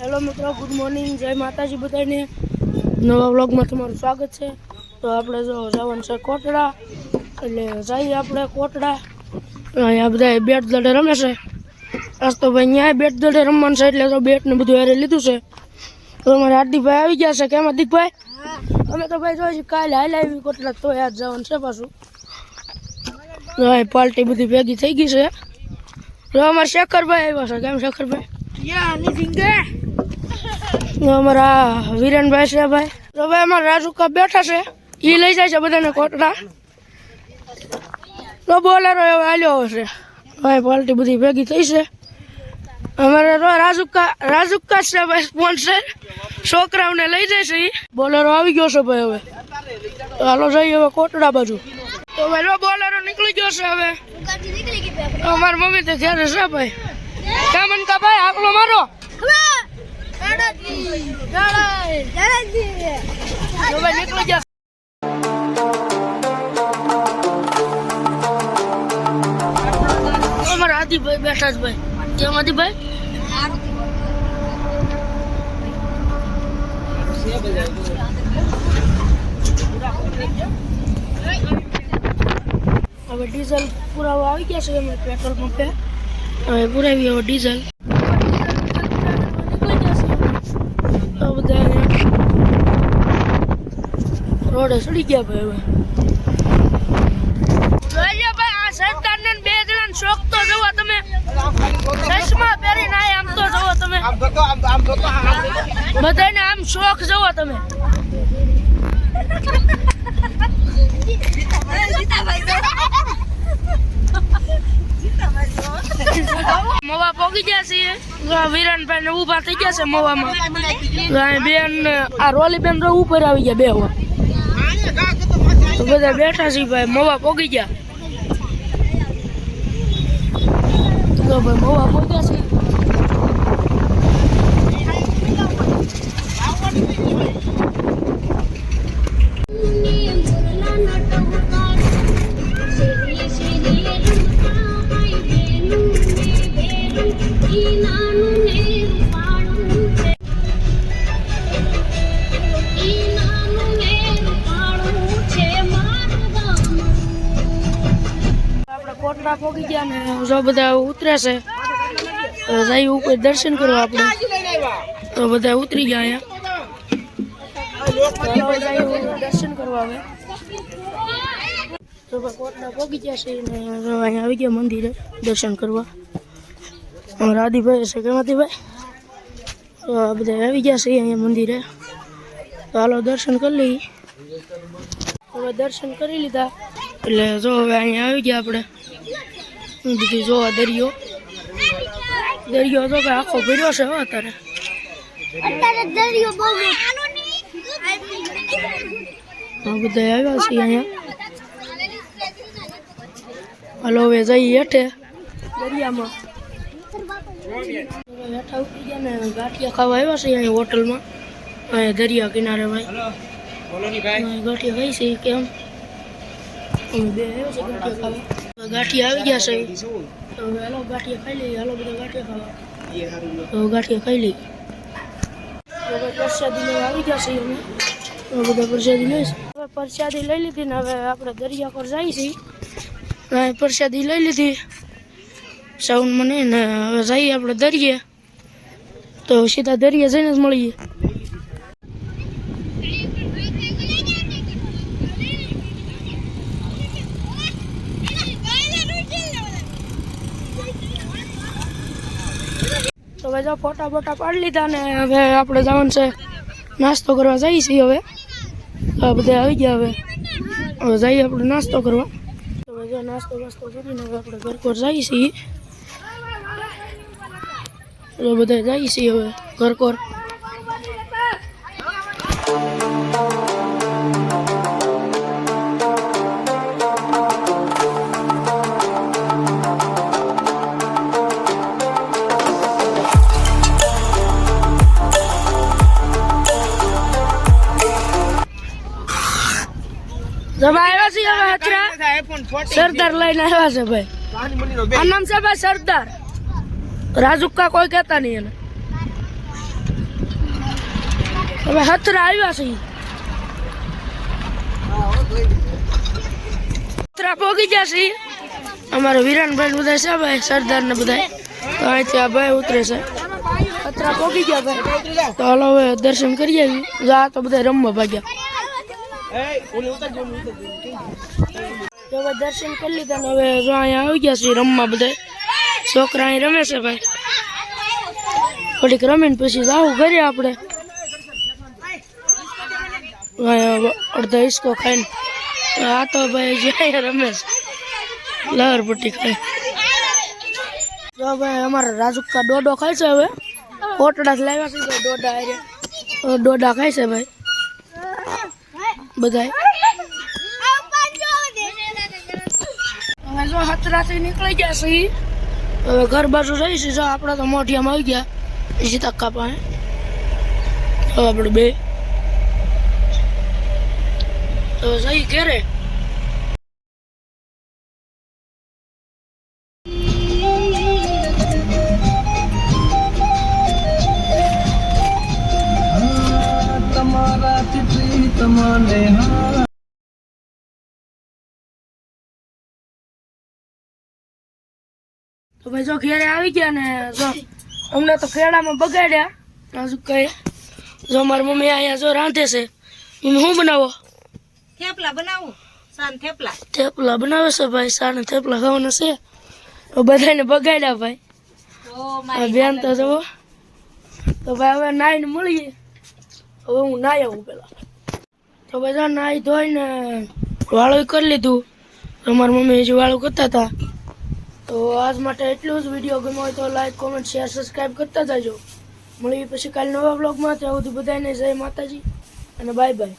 Hello મિત્રો, good morning. જય માતાજી બધાને. નવા વ્લોગમાં તમારું સ્વાગત છે. તો આપણે જો જવાનું છે કોટડા. એટલે જઈએ આપણે કોટડા. અહીંયા બધા બેટ દડે રમે છે. આજ તો ભાઈ અહીંયા બેટ દડે રમવાનું છે, એટલે તો બેટ ને બધું હારે લીધું છે. તો અમારે હાર્દિકભાઈ આવી ગયા છે. કેમ હાર્દિકભાઈ અમે તો ભાઈ છીએ કાલે હાલ આવી કોટડા, તો યાદ જવાનું છે પાછું. પાર્ટી બધી ભેગી થઈ ગઈ છે. અમારે શેખરભાઈ આવ્યા છે. કેમ શેખરભાઈ? ને અમારા વિરેનભાઈ છે ભાઈ. તો ભાઈ અમારા રાજુકા બેઠા છે. એ લઈ જાય છે બધાને કોટડા. તો બોલેરો એવો હાલ્યો હશે ભાઈ પાલટી બધી ભેગી થઈ છે. અમારે તો રાજુકા રાજુકા છે ભાઈ સ્પોન્સર છોકરાઓને લઈ જાય છે એ બોલેરો આવી ગયો છે ભાઈ હવે. હાલો જઈએ હવે કોટડા બાજુ. તો ભાઈ લો બોલેરો નીકળી ગયો છે હવે. અમારી મમ્મી તો ઘેર છે ભાઈ. કામન કા ભાઈ આકલો મારો. નીકળી ગયા અમારા આદિભાઈ બેઠા છે ભાઈ કેમ આદિભાઈ હવે ડીઝલ પુરાવા આવી ગયા છે અમે પેટ્રોલ પંપે હવે પુરાવી હવે ડીઝલ તો બધા રોડે સડી ગયા ભાઈ હવે. ભાઈ આ સરકારને બે જણા શોખ તો જોવો તમે. ચશ્મા પહેરીને આમ તો જોવો તમે. બધાને આમ શોખ જોવો તમે. મવા પોગી ગયા છીએ. વિરાનભાઈ ને ઊભા થઈ ગયા છે મવામાં. માં બેન આ રોલી બેન ઉપર આવી ગયા બે હવા. તો બધા બેઠા છે ભાઈ મવા પોગી ગયા. તો ભાઈ મવા પોગ્યા છે. ગયા ને જો બધા ઉતરે છે. જઈ ઉપર દર્શન કરવા આપણે. તો બધા ઉતરી ગયા અહીંયા. દર્શન કરવા આવે તો અહીંયા આવી ગયા મંદિરે દર્શન કરવા. રાધીભાઈ છે કેમાંથી તો આ બધા આવી ગયા છે અહીંયા મંદિરે. તો હાલો દર્શન કરી લઈએ. હવે દર્શન કરી લીધા. એટલે જો હવે અહીંયા આવી ગયા આપણે. બધું જોવા દરિયો દરિયો તો આખો ભર્યો છે હવે અત્યારે. તો બધા આવ્યા છે અહીંયા. હાલો હવે જઈએ હેઠે દરિયામાં. હેઠા ઉતરી ગયા ને ગાંઠિયા ખાવા આવ્યા છે અહીંયા હોટલમાં. અહીંયા દરિયા કિનારે ભાઈ. ગાંઠિયા ખાઈ છે કેમ? અમે બે આવ્યા છે ગાંઠિયા ખાવા. ગાંઠિયા આવી ગયા છે. ગાંઠિયા ખાઈ લઈએ. ગાંઠિયા ખાઈ લઈએ. પ્રસાદી લઈ આવી ગયા છે પ્રસાદી હવે પ્રસાદી લઈ લીધી ને હવે આપણે દરિયા પર જઈએ છીએ. પ્રસાદી લઈ લીધી. સાઉન્ડ મને ને, હવે જઈએ આપણે દરિયે. તો સીધા દરિયા જઈને જ મળીએ. તો હવે જો ફોટા બોટા પાડી લીધા ને હવે આપણે જવાનું છે નાસ્તો કરવા જઈએ છીએ હવે. આ બધા આવી ગયા હવે. હવે જઈએ આપણે નાસ્તો કરવા. તો હવે નાસ્તો વાસ્તો કરીને હવે આપણે ઘર કોર જઈએ છીએ. બધા જઈએ છીએ હવે ઘર કોર. તમે આવ્યા હવે સરદાર લઈને આવ્યા છે ભાઈ. આ નામ છે ભાઈ સરદાર. રાજુકા કોઈ કહેતા નહીં એને. હવે હતરા આવ્યા છે. હતરા પોગી જશે. અમારા વિરાનભાઈ બધા છે ભાઈ સરદાર ને બધા તો અહીંથી આ ભાઈ ઉતરે છે. હતરા પોગી ગયા ભાઈ. તો હાલો હવે દર્શન કરી આવી જા તો બધા રમવા ભાગ્યા. તો હવે દર્શન કરી લીધા ને હવે જો અહીંયા આવી ગયા છે રમવા બધા. છોકરા અહીં રમે છે ભાઈ. થોડીક રમીને પછી જાવું ઘરે આપણે. અહીંયા અડધો હિસકો ખાઈને. આ તો ભાઈ જે અહીંયા રમે છે. લહર પટ્ટી ખાય જો ભાઈ અમારા રાજુકા ડોડો ખાય છે હવે. કોટડા લાવ્યા છે ભાઈ ડોડા હારે. હવે ડોડા ખાય છે ભાઈ. બધાય. હવે જો હતરાથી નીકળી ગયા છે ઈ. હવે ઘર બાજુ રહીશું જો આપણે તો મોઢિયામાં આવી ગયા. તક્કા પાસે હવે આપણે બે. તો જઈ ઘેરે. હા તો ભાઈ જો ઘેરે આવી ગયા ને જો અમને તો ખેડામાં બગાડ્યા. નાજુક કહે જો મારી મમ્મી અહીંયા જો રાંધે છે મમ્મી શું બનાવો? થેપલા બનાવું સાન થેપલા. થેપલા બનાવે છે ભાઈ સાને થેપલા ખાવાના છે. તો બધાને બગાડ્યા ભાઈ. બેન તો જુઓ તો ભાઈ હવે નાઈને મળીએ. હવે હું નાઈ આવું પેલા. તો બધા નાઈ ધોઈને વાળું કરી લીધું. અમારી મમ્મી હજી વાળું કરતા હતા તો આજ માટે એટલું જ વીડિયો ગમ્યો હોય તો લાઈક કોમેન્ટ શેર સબસ્ક્રાઈબ કરતા જાજો. મળીએ પછી કાલે નવા બ્લોગમાં ત્યાં સુધી બધાને જય માતાજી અને બાય બાય